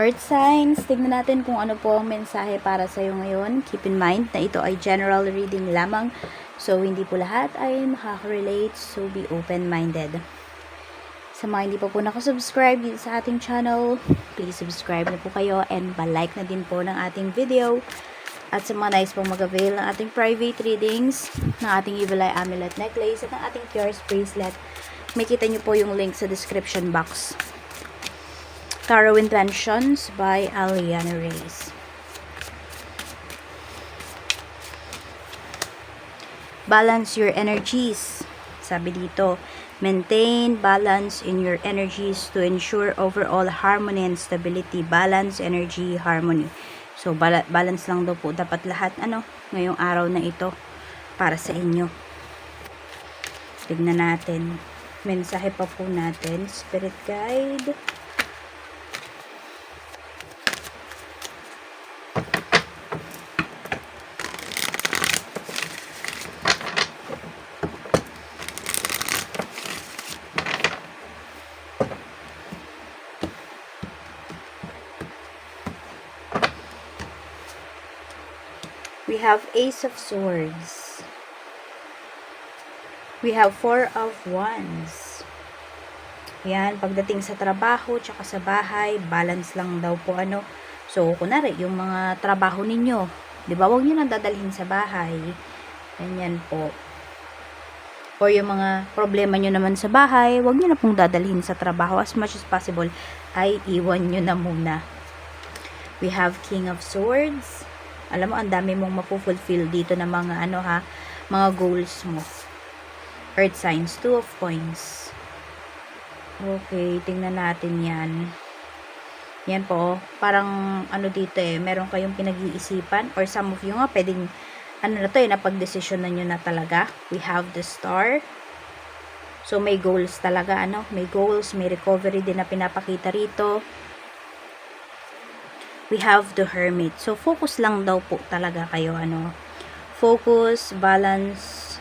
Earth signs, tignan natin kung ano po ang mensahe para sa iyo ngayon. Keep in mind na ito ay general reading lamang. So, hindi po lahat ay makaka-relate. So, be open-minded. Sa mga hindi pa po nakasubscribe dito sa ating channel, please subscribe na po kayo and palike na din po ng ating video. At sa mga nais pong mag-avail ng ating private readings, ng ating Evil Eye Amulet Necklace at ng ating Pures Bracelet, may kita nyo po yung link sa description box. Tarot Intentions by Aliana Reyes. Balance your energies. Sabi dito, maintain balance in your energies to ensure overall harmony and stability. Balance, energy, harmony. So, bala- balance lang daw po dapat lahat, ano, ngayong araw na ito para sa inyo. Tignan natin. Mensahe pa po natin. Spirit guide. We have Ace of Swords. We have Four of Wands. Yan, pagdating sa trabaho, tsaka sa bahay, balance lang daw po ano. So, kunwari, yung mga trabaho ninyo, di ba, huwag nyo nang dadalhin sa bahay. Ganyan po. Or yung mga problema nyo naman sa bahay, huwag nyo na pong dadalhin sa trabaho. As much as possible, ay iwan nyo na muna. We have King of Swords. Alam mo, ang dami mong mapufulfill dito ng mga ano ha, mga goals mo. Earth signs, two of coins. Okay, tingnan natin yan. Yan po, parang ano dito eh, meron kayong pinag-iisipan or some of you nga pwedeng ano na to eh, napag-desisyon na nyo na talaga. We have the star. So, may goals talaga, ano? May goals, may recovery din na pinapakita rito we have the hermit. So, focus lang daw po talaga kayo, ano. Focus, balance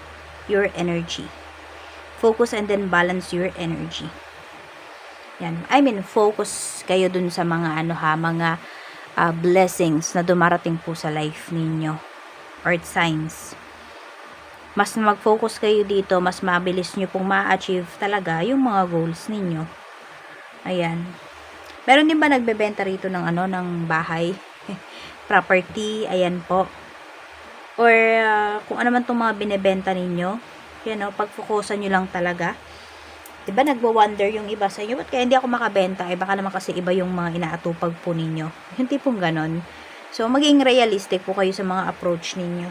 your energy. Focus and then balance your energy. Yan. I mean, focus kayo dun sa mga, ano ha, mga uh, blessings na dumarating po sa life ninyo. Earth signs. Mas mag-focus kayo dito, mas mabilis nyo pong ma-achieve talaga yung mga goals ninyo. Ayan. Meron din ba nagbebenta rito ng ano ng bahay? Property, ayan po. Or uh, kung ano man tong mga binebenta ninyo, yan o, pagfokusan nyo lang talaga. 'Di ba nagwo-wonder yung iba sa inyo, ba't kaya hindi ako makabenta? Eh baka naman kasi iba yung mga inaatupag po ninyo. Yung tipong ganon. So, maging realistic po kayo sa mga approach ninyo.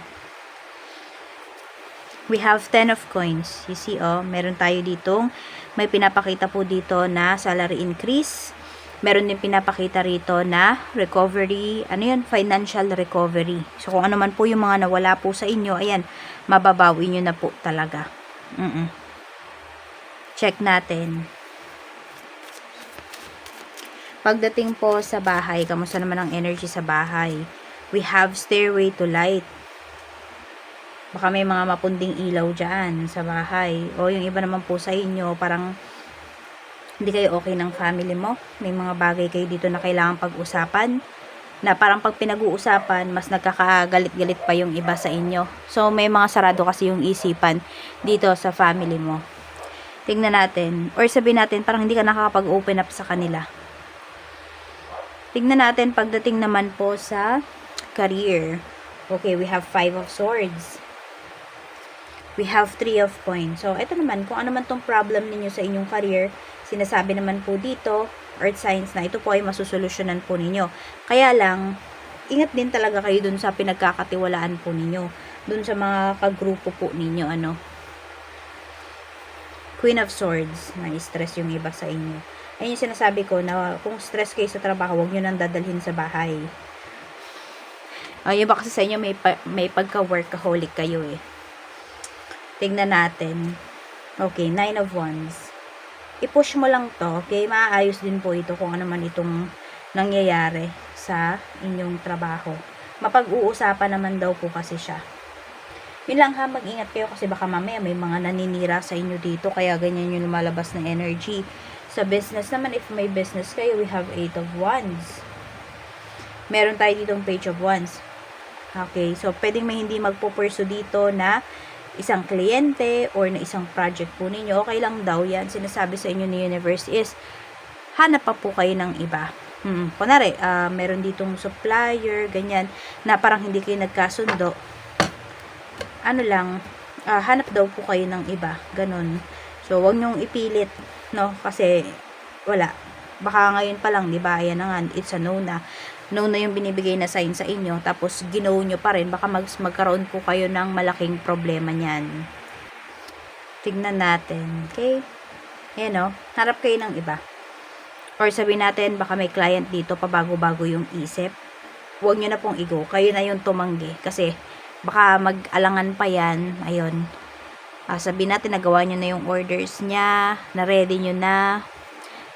We have 10 of coins. You see, oh, meron tayo ditong, may pinapakita po dito na salary increase, meron din pinapakita rito na recovery, ano yun, financial recovery. So, kung ano man po yung mga nawala po sa inyo, ayan, mababawi nyo na po talaga. Mm -mm. Check natin. Pagdating po sa bahay, kamusta naman ang energy sa bahay? We have stairway to light. Baka may mga mapunding ilaw dyan sa bahay. O yung iba naman po sa inyo, parang hindi kayo okay ng family mo, may mga bagay kayo dito na kailangan pag-usapan, na parang pag pinag-uusapan, mas nagkakagalit-galit pa yung iba sa inyo. So, may mga sarado kasi yung isipan dito sa family mo. Tingnan natin, or sabihin natin, parang hindi ka nakakapag-open up sa kanila. Tingnan natin pagdating naman po sa career. Okay, we have five of swords we have three of coins. So, ito naman, kung ano man tong problem ninyo sa inyong career, sinasabi naman po dito, earth signs na ito po ay masusolusyonan po ninyo. Kaya lang, ingat din talaga kayo dun sa pinagkakatiwalaan po ninyo. Dun sa mga kagrupo po ninyo, ano. Queen of Swords, na stress yung iba sa inyo. Ayun yung sinasabi ko na kung stress kayo sa trabaho, huwag nyo nang dadalhin sa bahay. Ay, iba kasi sa inyo may, pa, may pagka-workaholic kayo eh. Tingnan natin. Okay, nine of wands. I-push mo lang to, okay? Maayos din po ito kung ano man itong nangyayari sa inyong trabaho. Mapag-uusapan naman daw po kasi siya. Yun ha, mag-ingat kayo kasi baka mamaya may mga naninira sa inyo dito kaya ganyan yung lumalabas na energy. Sa business naman, if may business kayo, we have eight of wands. meron tayo ditong page of wands. Okay, so pwedeng may hindi magpo-pursue dito na isang kliyente or na isang project po ninyo. Okay lang daw yan. Sinasabi sa inyo ni universe is, hanap pa po kayo ng iba. Hmm, kunwari, ah, meron ditong supplier, ganyan, na parang hindi kayo nagkasundo. Ano lang, ah, hanap daw po kayo ng iba. Ganon. So, wag nyong ipilit, no? Kasi, wala. Baka ngayon pa lang, di ba? Ayan na nga, it's a no na. No na yung binibigay na sign sa inyo. Tapos, gino nyo pa rin. Baka mag magkaroon po kayo ng malaking problema niyan. Tignan natin. Okay? Ayan no? Harap kayo ng iba. Or sabihin natin, baka may client dito, pabago-bago yung isip. Huwag nyo na pong igo. Kayo na yung tumanggi. Kasi, baka mag-alangan pa yan. Ayun. Ah, sabihin natin, nagawa nyo na yung orders niya, na-ready nyo na,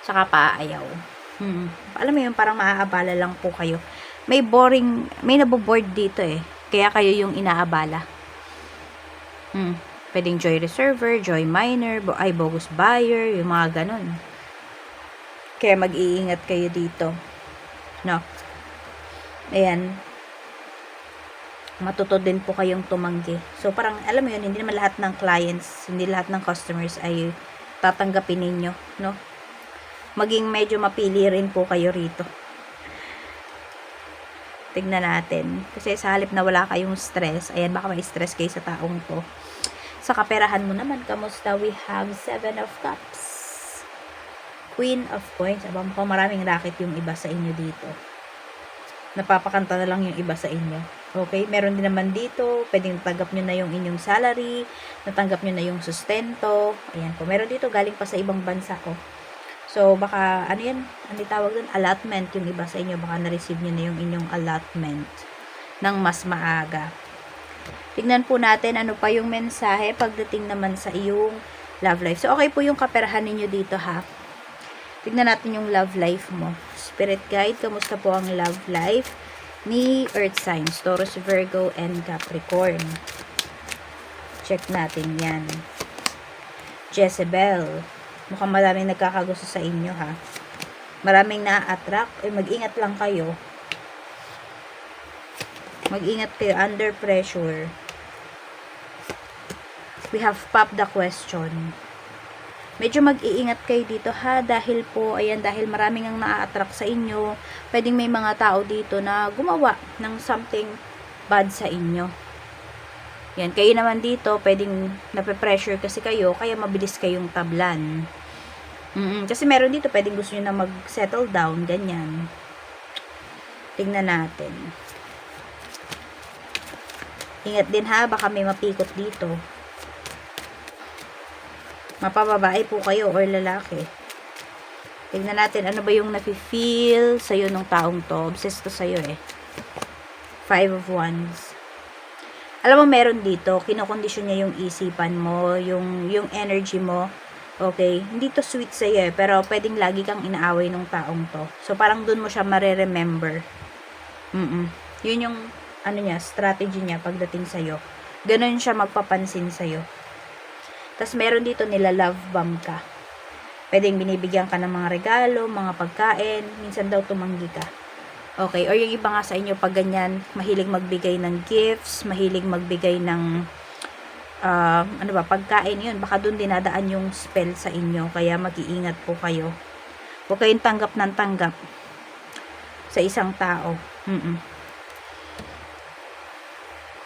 saka pa ayaw. Hmm. Alam mo yun, parang maaabala lang po kayo. May boring, may naboboard dito eh. Kaya kayo yung inaabala. Hmm. Pwedeng joy reserver, joy miner, bo ay bogus buyer, yung mga ganun. Kaya mag-iingat kayo dito. No? Ayan. Matuto din po kayong tumanggi. So, parang, alam mo yun, hindi naman lahat ng clients, hindi lahat ng customers ay tatanggapin ninyo, no? Maging medyo mapili rin po kayo rito. Tignan natin. Kasi sa halip na wala kayong stress, ayan, baka may stress kayo sa taong to. Sa kaperahan mo naman, kamusta? We have Seven of Cups. Queen of Coins. Aba, mukhang maraming racket yung iba sa inyo dito. Napapakanta na lang yung iba sa inyo. Okay? Meron din naman dito, pwedeng natanggap nyo na yung inyong salary, natanggap nyo na yung sustento. Ayan po. Meron dito, galing pa sa ibang bansa ko. So, baka, ano yan? Ano tawag dun? Allotment yung iba sa inyo. Baka na-receive nyo na yung inyong allotment ng mas maaga. Tignan po natin ano pa yung mensahe pagdating naman sa iyong love life. So, okay po yung kaperahan ninyo dito ha. Tignan natin yung love life mo. Spirit guide, kamusta po ang love life ni Earth signs, Taurus, Virgo, and Capricorn. Check natin yan. Jezebel. Mukhang maraming nagkakagusto sa inyo ha. Maraming na-attract. Eh, mag-ingat lang kayo. Mag-ingat kayo under pressure. We have popped the question medyo mag-iingat kayo dito ha dahil po ayan dahil maraming ang na-attract sa inyo pwedeng may mga tao dito na gumawa ng something bad sa inyo yan kayo naman dito pwedeng nape-pressure kasi kayo kaya mabilis kayong tablan mm kasi meron dito pwedeng gusto nyo na mag-settle down ganyan tingnan natin ingat din ha baka may mapikot dito mapababae po kayo or lalaki. Tignan natin ano ba yung nafe-feel sa'yo ng taong to. Obsessed to sa'yo eh. Five of Wands. Alam mo, meron dito, kinokondisyon niya yung isipan mo, yung, yung energy mo. Okay? Hindi to sweet sa'yo eh, pero pwedeng lagi kang inaaway ng taong to. So, parang dun mo siya mareremember. Mm-mm. Yun yung, ano niya, strategy niya pagdating sa'yo. Ganon siya magpapansin sa'yo. Tapos meron dito nila love bomb ka. Pwedeng binibigyan ka ng mga regalo, mga pagkain, minsan daw tumanggi ka. Okay, or yung iba nga sa inyo pag ganyan, mahilig magbigay ng gifts, mahilig magbigay ng uh, ano ba, pagkain yun, baka doon dinadaan yung spell sa inyo, kaya mag-iingat po kayo. Huwag kayong tanggap ng tanggap sa isang tao. Mm-mm.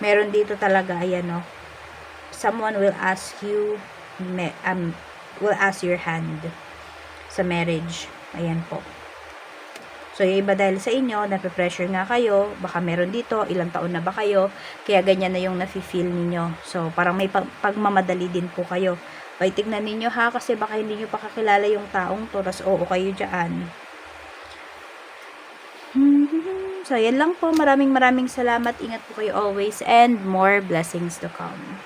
Meron dito talaga, ayan no, someone will ask you um, will ask your hand sa marriage. Ayan po. So, yung iba dahil sa inyo, nape-pressure nga kayo, baka meron dito, ilang taon na ba kayo, kaya ganyan na yung nafe-feel ninyo. So, parang may pagmamadali din po kayo. Kaya tignan ninyo ha, kasi baka hindi nyo pa kakilala yung taong to, tas oo kayo dyan. So, yan lang po. Maraming maraming salamat. Ingat po kayo always and more blessings to come.